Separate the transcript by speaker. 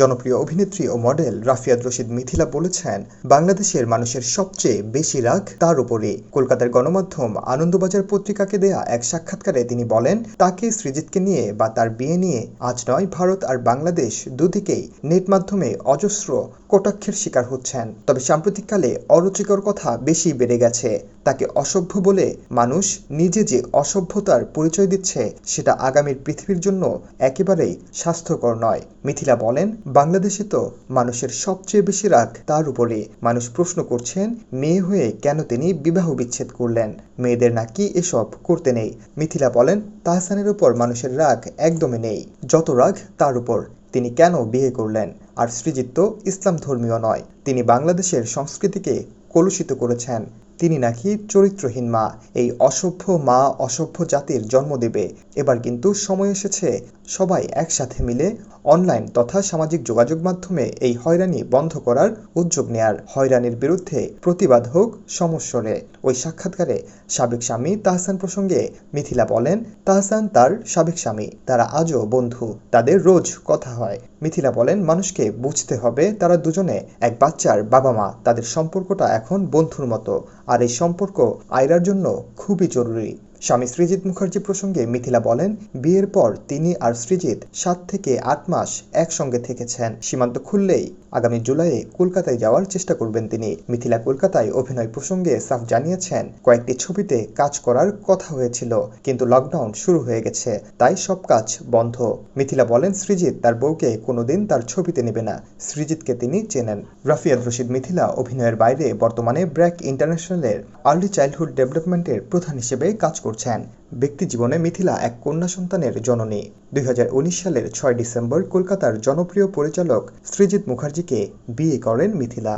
Speaker 1: জনপ্রিয় অভিনেত্রী ও মডেল রাফিয়াদ রশিদ মিথিলা বলেছেন, বাংলাদেশের মানুষের সবচেয়ে বেশি রাগ তার উপরে। কলকাতার গণমাধ্যম আনন্দবাজার পত্রিকাকে দেয়া এক সাক্ষাৎকারে তিনি বলেন, তাকে সৃজিতকে নিয়ে বা তার বিয়ে নিয়ে আজ নয়, ভারত আর বাংলাদেশ দুদিকেই নেট মাধ্যমে অজস্র কটাক্ষের শিকার হচ্ছেন। তবে সাম্প্রতিককালে অরুচিকর কথা বেশি বেড়ে গেছে। তাকে অসভ্য বলে মানুষ নিজে যে অসভ্যতার পরিচয় দিচ্ছে, সেটা আগামীর পৃথিবীর জন্য একেবারেই স্বাস্থ্যকর নয়। মিথিলা বলেন, বাংলাদেশে তো মানুষের সবচেয়ে বেশি রাগ তার উপরে মানুষ প্রশ্ন করছেন, মেয়ে হয়ে কেন তিনি বিবাহ বিচ্ছেদ করলেন? মেয়েদের নাকি এসব করতে নেই। মিথিলা বলেন, তাহসানের উপর মানুষের রাগ একদমই নেই। যত রাগ তার উপর। তিনি কেন বিয়ে করলেন? আর সৃজিত ইসলাম ধর্মীয় নয়। তিনি বাংলাদেশের সংস্কৃতিকে কলুষিত করেছেন। তিনি নাকি চরিত্রহীন মা। এই অসভ্য মা অসভ্য জাতির জন্ম দেবে। এবার কিন্তু সময় এসেছে সবাই একসাথে মিলে অনলাইন তথা সামাজিক যোগাযোগ মাধ্যমে এই হয়রানি বন্ধ করার উদ্যোগ নেয়ার। হয়রানির বিরুদ্ধে প্রতিবাদ হোক সমস্বরে। ওই সাক্ষাৎকারে সাবেক স্বামী তাহসান প্রসঙ্গে মিথিলা বলেন, তাহসান তার সাবেক স্বামী, তারা আজও বন্ধু, তাদের রোজ কথা হয়। মিথিলা বলেন, মানুষকে বুঝতে হবে তারা দুজনে এক বাচ্চার বাবা মা, তাদের সম্পর্কটা এখন বন্ধুর মতো, আর এই সম্পর্ক আয়রার জন্য খুবই জরুরি। স্বামী সৃজিত মুখার্জি প্রসঙ্গে মিথিলা বলেন, বিয়ের পর তিনি আর সৃজিত সাত থেকে আট মাস একসঙ্গে থেকেছেন। সীমান্ত খুললেই আগামী জুলাইয়ে কলকাতায় যাওয়ার চেষ্টা করবেন তিনি। মিথিলা কলকাতায় অভিনয় প্রসঙ্গে সাফ জানিয়েছেন, কয়েকটি ছবিতে কাজ করার কথা হয়েছিল, কিন্তু লকডাউন শুরু হয়ে গেছে, তাই সব কাজ বন্ধ। মিথিলা বলেন, সৃজিত তার বউকে কোনোদিন তার ছবিতে নেবে না। সৃজিতকে তিনি চেনেন। রাফিয়াদ রশিদ মিথিলা অভিনয়ের বাইরে বর্তমানে ব্র্যাক ইন্টারন্যাশনালের আর্লি চাইল্ডহুড ডেভেলপমেন্টের প্রধান হিসেবে কাজ করছেন। ব্যক্তি জীবনে মিথিলা এক কন্যা সন্তানের জননী। দুই হাজার উনিশ সালের ছয় ডিসেম্বর কলকাতার জনপ্রিয় পরিচালক শ্রীজিৎ মুখার্জিকে বিয়ে করেন মিথিলা।